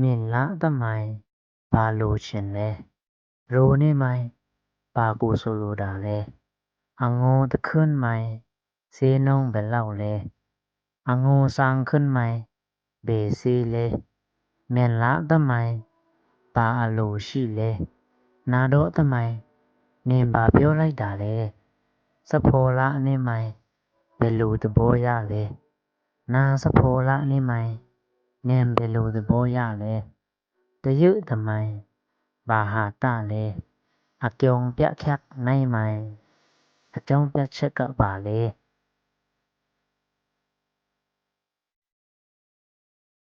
မြင့်လသမိုင်းဘာလိုချင်လဲရိုးနေမိုင်းဘာကိုဆိုလိုတာလဲအငိုတခွန်းမိုင်းဈေးနှုန်းဘယ်လောက်လဲအငိုစားခွန်းမိုင်းဘယ်ဈေးလဲမြင့်လသမိုင်းဘာအလိုရှိလဲနားတော်သမိုင်းနင်ဘာပြောလိုက်တာလဲစဖော်လနှင်းမိုင်းဘယ်လိုသဘောရလဲနာစဖော်လနှင်းမိုင်း နင်ဘယ်လိုသဘောရလဲတရုတ်သမိုင်းဘာဟာတလဲအကျုံးပြခတ်နိုင်မိုင်းအကျုံးပြချက်ကဘာလဲ